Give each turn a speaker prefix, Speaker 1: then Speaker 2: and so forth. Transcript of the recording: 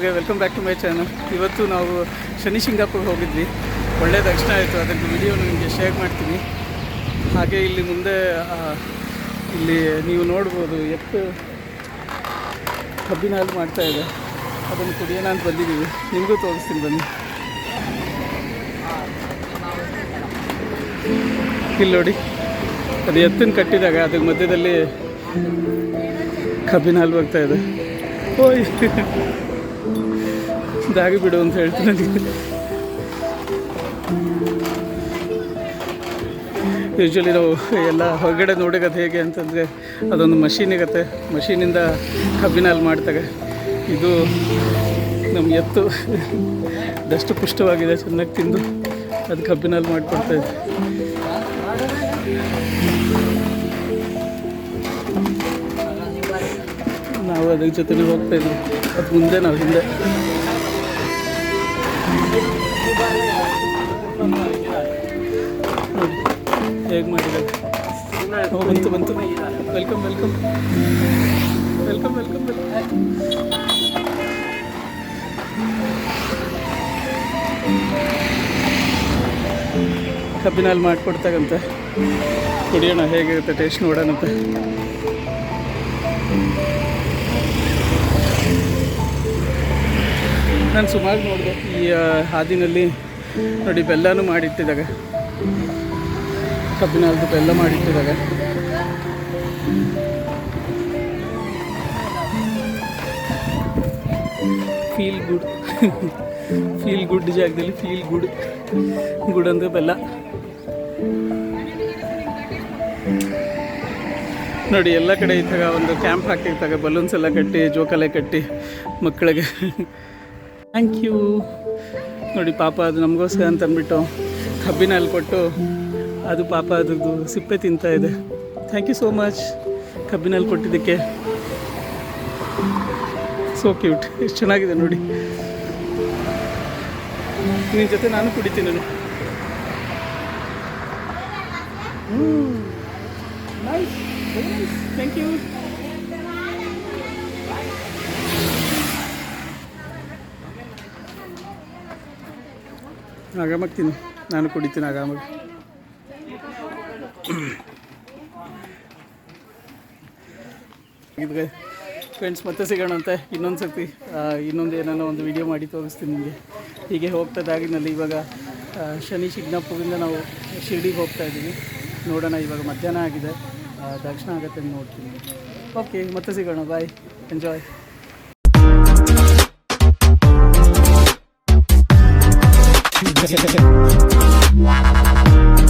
Speaker 1: Back to my channel ಇವತ್ತು ನಾವು ಶನಿ ಶಿಂಗಾಪುರ್ ಹೋಗಿದ್ವಿ. ಒಳ್ಳೆ ದರ್ಶನ ಆಯಿತು. ಅದಕ್ಕೆ ವಿಡಿಯೋ ನಿಮಗೆ ಶೇರ್ ಮಾಡ್ತೀನಿ. ಹಾಗೆ ಇಲ್ಲಿ ಮುಂದೆ ಇಲ್ಲಿ ನೀವು ನೋಡ್ಬೋದು ಎತ್ತು ಕಬ್ಬಿನ ಹಾಲು ಮಾಡ್ತಾ ಇದೆ. ಅದನ್ನು ಕುಡಿಯೋಣ ಅಂತ ಬಂದಿದ್ದೀವಿ. ನಿಮಗೂ ತೋರಿಸ್ತೀನಿ ಬನ್ನಿ. ಇಲ್ಲಿ ನೋಡಿ. ಅದು ಎತ್ತಿನ ಕಟ್ಟಿದಾಗ ಅದಕ್ಕೆ ಮಧ್ಯದಲ್ಲಿ ಕಬ್ಬಿನ ಹಾಲು ಬರ್ತಾ ಇದೆ. ಓಯ್ ದಾಗಿ ಬಿಡು ಅಂತ ಹೇಳ್ತೀನಿ ಯೂಶ್ವಲಿ ನಾವು ಎಲ್ಲ ಹೊರಗಡೆ ನೋಡಿರೋದು ಹೇಗೆ ಅಂತಂದರೆ ಅದೊಂದು ಮಷೀನ್ ಇರುತ್ತೆ. ಮಷೀನಿಂದ ಕಬ್ಬಿನ ಹಾಲು ಮಾಡ್ತಾರೆ. ಇದು ನಮ್ಮ ಎತ್ತು. ದಷ್ಟು ಪುಷ್ಟವಾಗಿದೆ, ಚೆನ್ನಾಗಿ ತಿಂದು ಅದು ಕಬ್ಬಿನ ಹಾಲು ಮಾಡಿಕೊಡ್ತಾ ಇದೆ ನಾವು ಅದ್ರ ಜೊತೆ ಹೋಗ್ತಾ ಇದ್ವಿ. ಅದು ಮುಂದೆ, ನಾವು ಹಿಂದೆ. ಹೇಗೆ ಮಾಡಿದ್ದಾರೆ ಬಂತು ಬಂತು. Welcome welcome welcome welcome welcome ಕಬ್ಬಿನ ಹಾಲು ಮಾಡಿಕೊಡ್ತಾಗಂತೆ. ಕುಡಿಯೋಣ, ಹೇಗಿರುತ್ತೆ ಟೇಸ್ಟ್ ನೋಡೋಣಂತೆ ನಾನು ಸುಮಾರು ನೋಡಿದೆ, ಈ ಹಾದಿನಲ್ಲಿ ನೋಡಿ ಬೆಲ್ಲನೂ ಮಾಡಿಟ್ಟಿದಾಗ ಕಬ್ಬಿನ ಹಾಲ್ದು ಎಲ್ಲ ಮಾಡಿಟ್ಟಿದ್ದಾರೆ. ಫೀಲ್ ಗುಡ್ ಫೀಲ್ ಗುಡ್ ಜಾಗದಲ್ಲಿ ಫೀಲ್ ಗುಡ್ ಗುಡ್ ಅಂದರೆ ಬೆಲ್ಲ. ನೋಡಿ, ಎಲ್ಲ ಕಡೆ ಇದ್ದಾಗ ಒಂದು ಕ್ಯಾಂಪ್ ಹಾಕಿರ್ತಾರೆ ಬಲೂನ್ಸ್ ಎಲ್ಲ ಕಟ್ಟಿ, ಜೋಕಾಲೆ ಕಟ್ಟಿ ಮಕ್ಕಳಿಗೆ. ಥ್ಯಾಂಕ್ ಯು ನೋಡಿ, ಪಾಪ ಅದು ನಮಗೋಸ್ಕರ ಅಂತ ಅಂದ್ಬಿಟ್ಟು ಕಬ್ಬಿನ ಹಾಲು ಕೊಟ್ಟು ಅದು ಪಾಪ ಅದ್ರದ್ದು ಸಿಪ್ಪೆ ತಿಂತಾ ಇದೆ. ಥ್ಯಾಂಕ್ ಯು ಸೋ ಮಚ್ ಕಬ್ಬಿನಲ್ಲಿ ಕೊಟ್ಟಿದ್ದಕ್ಕೆ. ಸೋ ಕ್ಯೂಟ್ ಎಷ್ಟು ಚೆನ್ನಾಗಿದೆ ನೋಡಿ. ನಿನ್ನ ಜೊತೆ ನಾನು ಕುಡಿತೀನಿ ನೈಸ್ ಥ್ಯಾಂಕ್ ಯು ಆಗಾಮಗ್ತೀನಿ ನಾನು ಕುಡಿತೀನಿ ಆಗಾಮಾಗಿ ಇದ್ರೆ ಫ್ರೆಂಡ್ಸ್ ಮತ್ತೆ ಸಿಗೋಣ ಅಂತ ಇನ್ನೊಂದು ಸರ್ತಿ ಇನ್ನೊಂದು ಏನಾನ ಒಂದು ವಿಡಿಯೋ ಮಾಡಿ ತೋರಿಸ್ತೀನಿ ನಿಮಗೆ. ಹೀಗೆ ಹೋಗ್ತಾ ದಾರಿನಲ್ಲಿ ಇವಾಗ ಶನಿ ಶಿಗ್ನಾಪುರಿಂದ ನಾವು ಶಿರ್ಡಿಗೆ ಹೋಗ್ತಾ ಇದ್ದೀವಿ. ನೋಡೋಣ, ಇವಾಗ ಮಧ್ಯಾಹ್ನ ಆಗಿದೆ. ದಕ್ಷಿಣ ಆಗುತ್ತೆ ನೋಡ್ತೀನಿ. ಓಕೆ ಮತ್ತೆ ಸಿಗೋಣ. Bye enjoy.